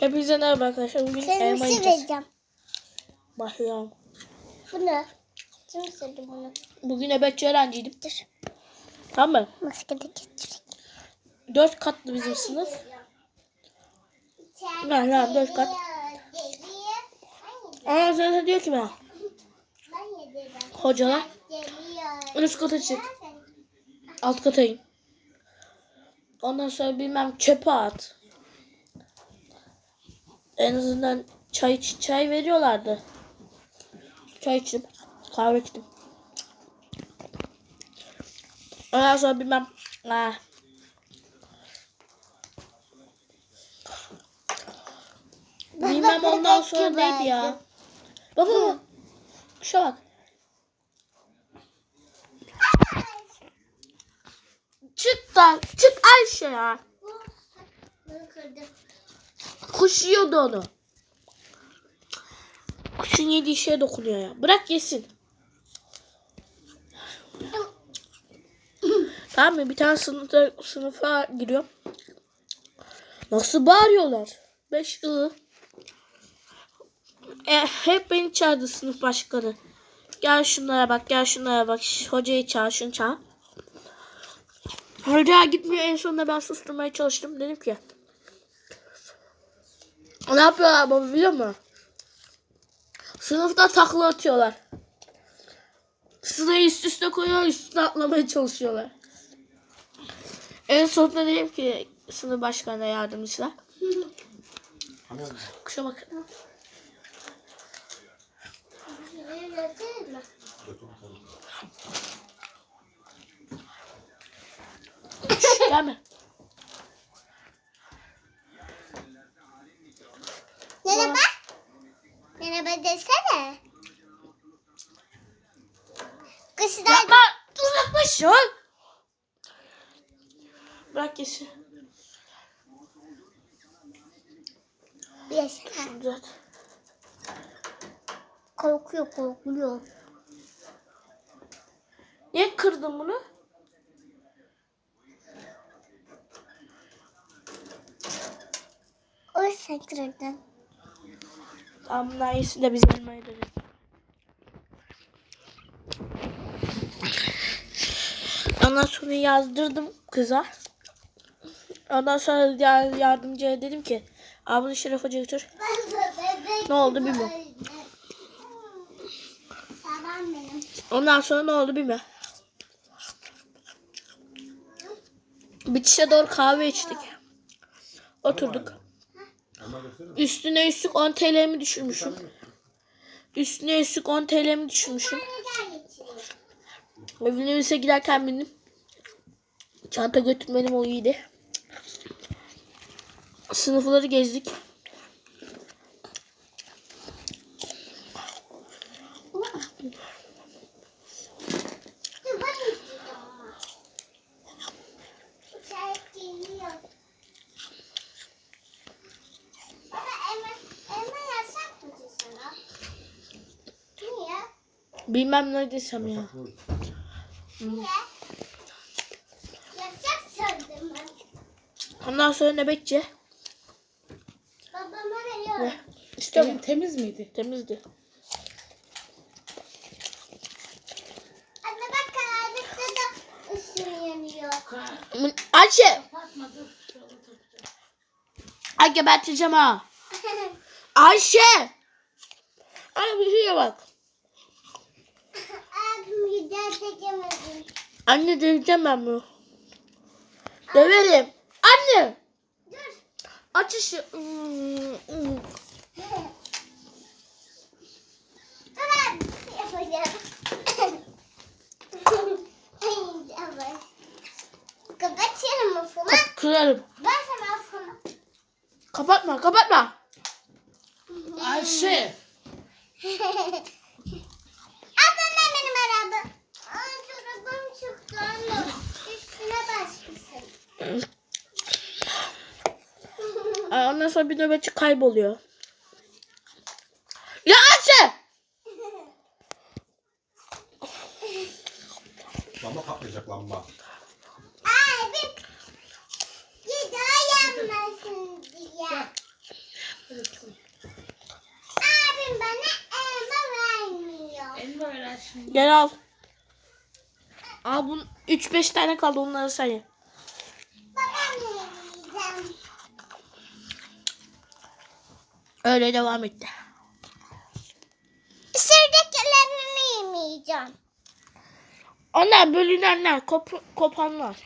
Hepinize merhaba arkadaşlar. Bugün elma Kırmızı yiyeceğiz. vereceğim. Başlayalım. Bunu. Kim istedi bunu? Bugün nöbetçi öğrenciydim. Dur. Tamam mı? Maske de getireyim. Dört katlı bizim sınıf. Yani yani dört kat. Ondan sonra diyor ki bana. Hocalar üst kata çık. Alt kata in. Ondan sonra bilmem çöpe at. En azından çay iç- çay veriyorlardı. Çay içtim. Kahve içtim. Ondan sonra bilmem ah, Bilmem ondan sonra neydi ya. Baba baba. Şuna bak. Çık da çık Ayşe ya. Bunu kırdım. Kuş yiyordu onu. Kuşun yediği şeye dokunuyor ya. Bırak yesin. tamam mı? Bir tane sınıfta, sınıfa giriyorum. Nasıl bağırıyorlar? Beş ı. E, hep beni çağırdı sınıf başkanı. Gel şunlara bak, gel şunlara bak. Hocayı çağır, şunu çağır. Hoca gitmiyor. En sonunda ben susturmaya çalıştım. Dedim ki ne yapıyorlar baba biliyor musun? Sınıfta takla atıyorlar. Sırayı üst üste koyuyor, üstüne atlamaya çalışıyorlar. En sonunda dedim ki sınıf başkanına yardımcılar. Kuşa bak. Gelme. Merhaba. Desene. Kışlar Yapma. Uzaklaş ya. Bırak yesin. yesene. Düzelt. Korkuyor korkuyor. Niye kırdın bunu? O sen kırdın. Bunlar yesin de biz elmayı dönelim. Ondan sonra yazdırdım kıza. Ondan sonra ya- yardımcıya dedim ki bunu Şeref Hoca'ya götür. Ne oldu benim. Ondan sonra ne oldu bilmiyorum. Bitişe doğru kahve içtik. Oturduk. Üstüne üstlük 10 TL'mi düşürmüşüm. Üstüne üstlük 10 TL'mi düşürmüşüm. Evine giderken benim çanta götürmenim o iyiydi. Sınıfları gezdik. Bilmem ne desem ya. Ondan sonra nöbetçi. Babama veriyorum. İşte Elin temiz miydi? temizdi. Anne bak karanlıkta da ışığı yanıyor. Ayşe. Ay geberteceğim ha. Ayşe. Ay bir şeye bak. Gider çekemedim. Anne döveceğim ben bunu. Döverim. Anne. Dur. Aç ışığı. Hemen yapacağım. Kapatıyorum. Kap- Kırarım. Ben sana ufunu. Kapatma kapatma. Ayşe. Ablam benim araba. Ay çorabım çıktı. Üstüne başkasın. Ondan sonra bir nöbetçi kayboluyor. Ya Ayşe! Lamba patlayacak lamba. Ay bir gıda yanmasın diye. Abim bana elma vermiyor. Gel al. Al bunun 3-5 tane kaldı onları yiyeceğim. Öyle devam etti. Şuradakilerini yemeyeceğim. Onlar bölünenler, kop kopanlar.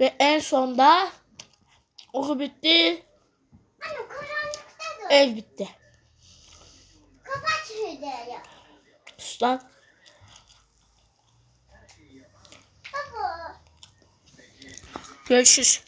Ve en sonda oku bitti, Anne ev bitti. Kapat şurayı. Sus lan. Baba. Görüşürüz.